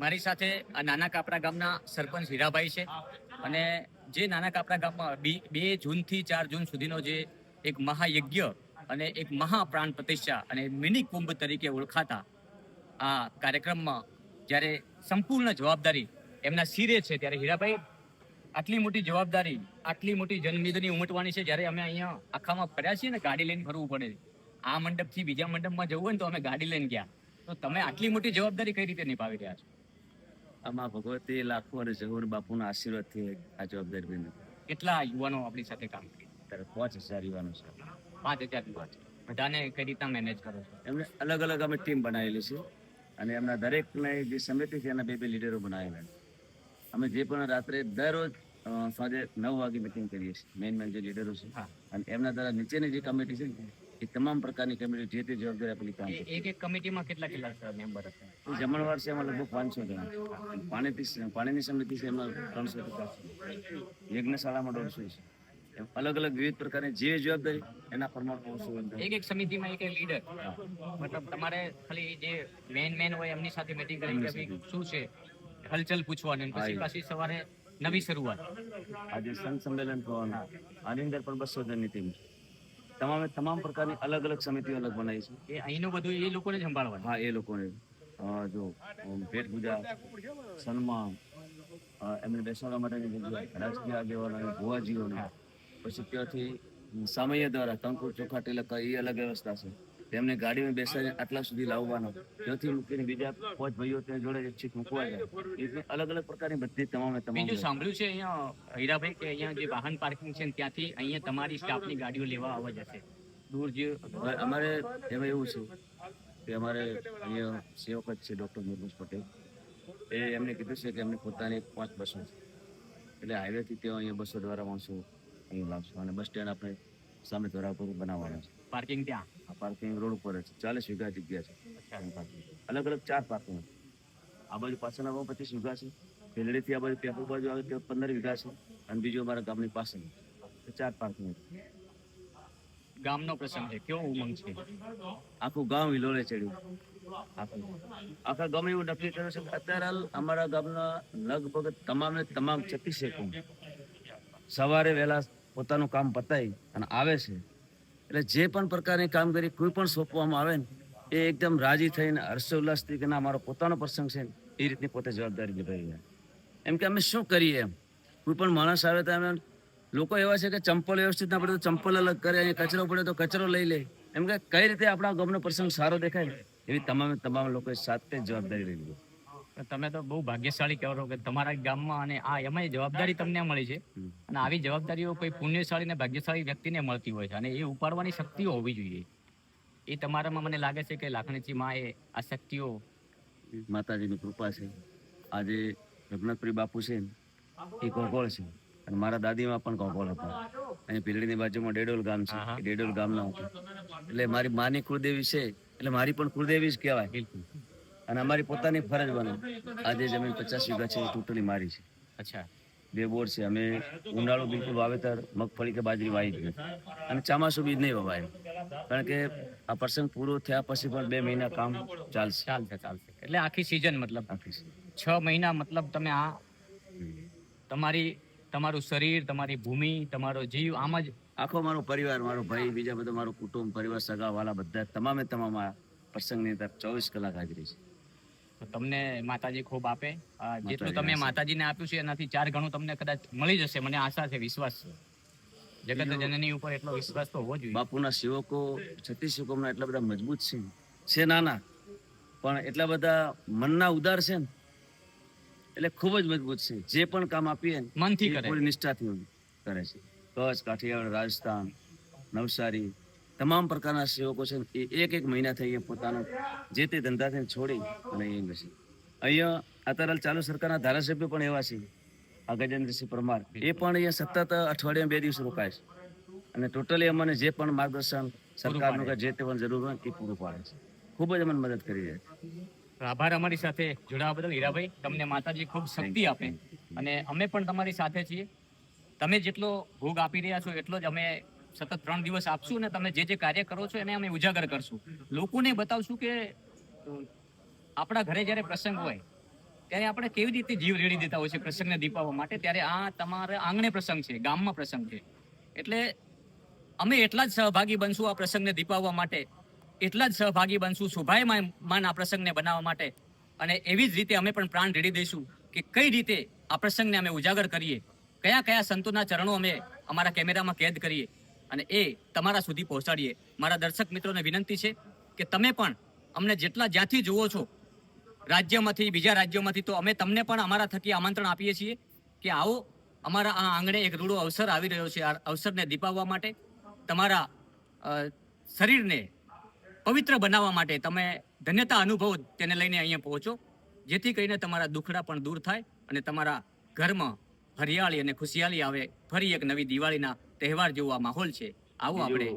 મારી સાથે આ નાના કાપરા ગામના સરપંચ હીરાભાઈ છે. અને જે નાના કાપરા ગામમાં બી- જૂનથી ચાર જૂન સુધીનો જે એક મહાયજ્ઞ અને એક મહાપ્રાણ પ્રતિષ્ઠા અને મિની કુંભ તરીકે ઓળખાતા આ કાર્યક્રમમાં જ્યારે સંપૂર્ણ જવાબદારી એમના શિરે છે ત્યારે હીરાભાઈ, આટલી મોટી જવાબદારી, આટલી મોટી જનમેદની ઉમટવાની છે જ્યારે અમે અહીંયા આખામાં ફર્યા છીએ ને ગાડી લઈને ફરવું પડે. આ મંડપથી બીજા મંડપમાં જવું હોય ને તો અમે ગાડી લઈને ગયા. તો તમે આટલી મોટી જવાબદારી કઈ રીતે નિભાવી રહ્યા છો? આમાં ભગવતી લાખો અને જહુર બાપુના આશીર્વાદથી આ જવાબદારી બની કેટલા યુવાનો આપણી સાથે કામ કરે? ત્યારે પાંચ હજાર યુવાનો છે. પાંચ હજાર યુવાનો છે. બધાને કઈ રીતના મેનેજ કરો છો? એમને અલગ અલગ અમે ટીમ બનાવેલી છે અને એમના દરેકને જે સમિતિ છે એના બે બે લીડરો બનાવેલા અમે જે પણ રાત્રે દરરોજ સાંજે નવ વાગે મિટિંગ કરીએ છીએ. મેઇન મેન જે લીડરો છે. અને એમના દ્વારા નીચેની જે કમિટી છે ને એ તમામ પ્રકારની કમિટી જે તે જવાબદારી આપેલી કામ એક એક કમિટીમાં કેટલા કેટલા મેમ્બર હતા? જમણવાર છે એમાં લગભગ પાંચસો જણા. પાણીથી પાણીની સમિતિ છે એમાં ત્રણસો યજ્ઞશાળામાં દોઢસો છે. અલગ અલગ વિવિધ પ્રકારની જે જવાબદારી એના પ્રમાણે ઓછું અંદર. એક એક સમિતિમાં એક એક લીડર મતલબ તમારે ખાલી જે મેન મેન હોય એમની સાથે મીટિંગ કરી કે શું છે? હલચલ પૂછવાની પછી પાછી સવારે નવી શરૂઆત. આજે સંત સંમેલન થવાના. આની અંદર પણ બસો જણની ટીમ છે. તમામે તમામ પ્રકારની અલગ અલગ સમિતિઓ અલગ બનાવી છે. એ અહીંનું બધું એ લોકોને સંભાળવાનું. હા એ લોકોને. જો ભેટ પૂજા સન્માન એમને બેસાડવા માટેની જગ્યા રાજકીય આગેવાનોને ભુવાજીઓને. પછી ત્યાંથી સામૈયા દ્વારા કંકુર ચોખા તિલક એ અલગ વ્યવસ્થા છે. તેમને ગાડીમાં બેસાડીને આટલા સુધી લાવવાનો. ત્યાંથી મૂકીને બીજા પાંચ ભાઈઓ ત્યાં જોડે છીક મૂકવા જાય. અલગ અલગ પ્રકારની બધી તમામે તમામ બીજું સાંભળ્યું છે અહીંયા હીરાભાઈ કે અહીંયા જે વાહન પાર્કિંગ છે ત્યાંથી અહીંયા તમારી સ્ટાફની ગાડીઓ લેવા આવવા જશે. દૂર જે અમારે એમાં એવું છે કે અમારે અહીંયા સેવક જ છે ડૉક્ટર નિર્મલ પટેલ. એ એમને કીધું છે કે એમની પોતાની પાંચ બસો છે. એટલે હાઈવેથી ત્યાં અહીંયા બસો દ્વારા માણસો અહીંયા લાવશું અને બસ સ્ટેન્ડ આપણે સામે દ્વારા ઉપર બનાવવાના છે. પાર્કિંગ ત્યાં? આ પાર્કિંગ રોડ ઉપર છે. ચાલીસ વીઘા જગ્યા છે. અલગ અલગ ચાર પાર્કિંગ આ બાજુ પાછળના ભાવ પચીસ વીઘા છે. પેલડીથી આ બાજુ પેપર બાજુ આવે ત્યાં પંદર વીઘા છે. અને બીજું અમારા ગામની પાસે ચાર પાર્કિંગ ગામનો પ્રસંગ છે. કેવો ઉમંગ છે? આખું ગામ વિલોળે ચડ્યું. આખું. આખા ગામ એવું નક્કી કર્યું છે અત્યારે હાલ અમારા ગામના લગભગ તમામે તમામ છત્રીસે કુંભ સવારે વહેલા પોતાનું કામ પતાવી અને આવે છે. એટલે જે પણ પ્રકારની કામગીરી કોઈ પણ સોંપવામાં આવે ને, એ એકદમ રાજી થઈને હર્ષોલ્લાસથી કે ના, મારો પોતાનો પ્રસંગ છે એ રીતની પોતે જવાબદારી નિભાવી એમ કે અમે શું કરીએ એમ? કોઈ પણ માણસ આવે તો અમે લોકો એવા છે કે ચંપલ વ્યવસ્થિત ના પડે તો ચંપલ અલગ કરે અહીંયા કચરો પડે તો કચરો લઈ લે. એમ કે કઈ રીતે આપણા ગમનો પ્રસંગ સારો દેખાય? એવી તમામે તમામ લોકોએ સાથે જવાબદારી લઈ લીધી. તમે તો બહુ ભાગ્યશાળી કહેવો કે તમારા ગામમાં અને આ એમાં જવાબદારી તમને મળી છે. અને આવી જવાબદારીઓ કોઈ પુણ્યશાળી ને ભાગ્યશાળી વ્યક્તિને મળતી હોય છે અને એ ઉપાડવાની શક્તિઓ હોવી જોઈએ. એ તમારામાં મને લાગે છે કે લાખણીજી માં એ આ શક્તિઓ માતાજીની કૃપા છે. આજે રઘુનાથપુરી બાપુ છે એ ગોગોળ છે. અને મારા દાદીમાં પણ ગોગોળ હતા. અહીં પીલડીની બાજુમાં ડેડોલ ગામ છે. ડેડોલ ગામના હતા. એટલે મારી માની કુળદેવી છે. એટલે મારી પણ કુળદેવી જ કહેવાય. અને અમારી પોતાની ફરજ બને. આજે જમીન પચાસ વીઘા છે ટોટલી મારી છે. અચ્છા. બે બોર છે અમે ઉનાળો બિલકુલ વાવેતર મગફળી કે બાજરી વાવી જ નથી અને ચોમાસું બીજ નહીં વવાય કારણ કે આ પ્રસંગ પૂરો થયા પછી પણ બે મહિના કામ ચાલશે. ચાલશે ચાલશે. એટલે આખી સિઝન મતલબ આખી છ મહિના મતલબ તમે આ તમારી તમારું શરીર તમારી ભૂમિ તમારો જીવ આમ જ આખો મારો પરિવાર મારો ભાઈ બીજા બધા મારું કુટુંબ પરિવાર સગા વાલા બધા તમામે તમામ આ પ્રસંગની અંદર ચોવીસ કલાક હાજરી છે. તો તમને માતાજી ખૂબ આપે. જેટલું તમે માતાજીને આપ્યું છે એનાથી ચાર ગણું તમને કદાચ મળી જશે. મને આશા છે વિશ્વાસ છે. જગત જનની ઉપર એટલો વિશ્વાસ તો હોવો જોઈએ. બાપુના સેવકો છત્રીસ હુકમના એટલા બધા મજબૂત છે. છે નાના પણ એટલા બધા મનના ઉદાર છે ને. એટલે ખૂબ જ મજબૂત છે. જે પણ કામ આપીએ મનથી કરે. પૂરી નિષ્ઠાથી કરે છે. કચ્છ કાઠિયાવાડ રાજસ્થાન નવસારી તમામ પ્રકારના સેવકો છે એ એક એક મહિના થઈ પોતાનો, જે તે ધંધાથી છોડી અને અહીંયા બેસે. અહીંયા અત્યારે ચાલુ સરકારના ધારાસભ્ય પણ એવા છે, આ ગજેન્દ્રસિંહ પરમાર. એ પણ અહીંયા સતત અઠવાડિયા બે દિવસ રોકાય છે. અને ટોટલી અમને જે પણ માર્ગદર્શન સરકારનું જે તે પણ જરૂર હોય એ પૂરું પાડે છે. ખૂબ જ અમને મદદ કરી રહ્યા છે. આભાર અમારી સાથે જોડાવા બદલ. હીરાભાઈ, તમને માતાજી ખૂબ શક્તિ આપે. અને અમે પણ તમારી સાથે છીએ. તમે જેટલો ભોગ આપી રહ્યા છો, એટલો જ અમે સતત ત્રણ દિવસ આપશું અને તમે જે જે કાર્ય કરો છો એને અમે ઉજાગર કરશું. લોકોને બતાવશું કે આપણા ઘરે જ્યારે પ્રસંગ હોય, ત્યારે આપણે કેવી રીતે જીવ રેડી દેતા હોય છે પ્રસંગને દીપાવવા માટે, ત્યારે આ તમારા આંગણે પ્રસંગ છે, ગામમાં પ્રસંગ છે. એટલે અમે એટલા જ સહભાગી બનશું આ પ્રસંગને દીપાવવા માટે, એટલા જ સહભાગી બનશું શોભાયમાન આ પ્રસંગને બનાવવા માટે, અને એવી જ રીતે અમે પણ પ્રાણ રેડી દઈશું કે કઈ રીતે આ પ્રસંગને અમે ઉજાગર કરીએ, કયા કયા સંતોના ચરણો અમે અમારા કેમેરામાં કેદ કરીએ અને એ તમારા સુધી પહોંચાડીએ. મારા દર્શક મિત્રોને વિનંતી છે કે તમે પણ અમને જેટલા જ્યાંથી જુઓ છો, રાજ્યમાંથી, બીજા રાજ્યોમાંથી, તો અમે તમને પણ અમારા થકી આમંત્રણ આપીએ છીએ કે આવો, અમારા આ આંગણે એક રૂડો અવસર આવી રહ્યો છે આ અવસરને દીપાવવા માટે. તમારા શરીરને પવિત્ર બનાવવા માટે તમે ધન્યતા અનુભવો તેને લઈને અહીંયા પહોંચો. જેથી કરીને તમારા દુખડા પણ દૂર થાય અને તમારા ઘરમાં હરિયાળી અને ખુશિયાળી આવે, ફરી એક નવી દિવાળીના તહેવાર જેવો આ માહોલ છે. આવો આપણે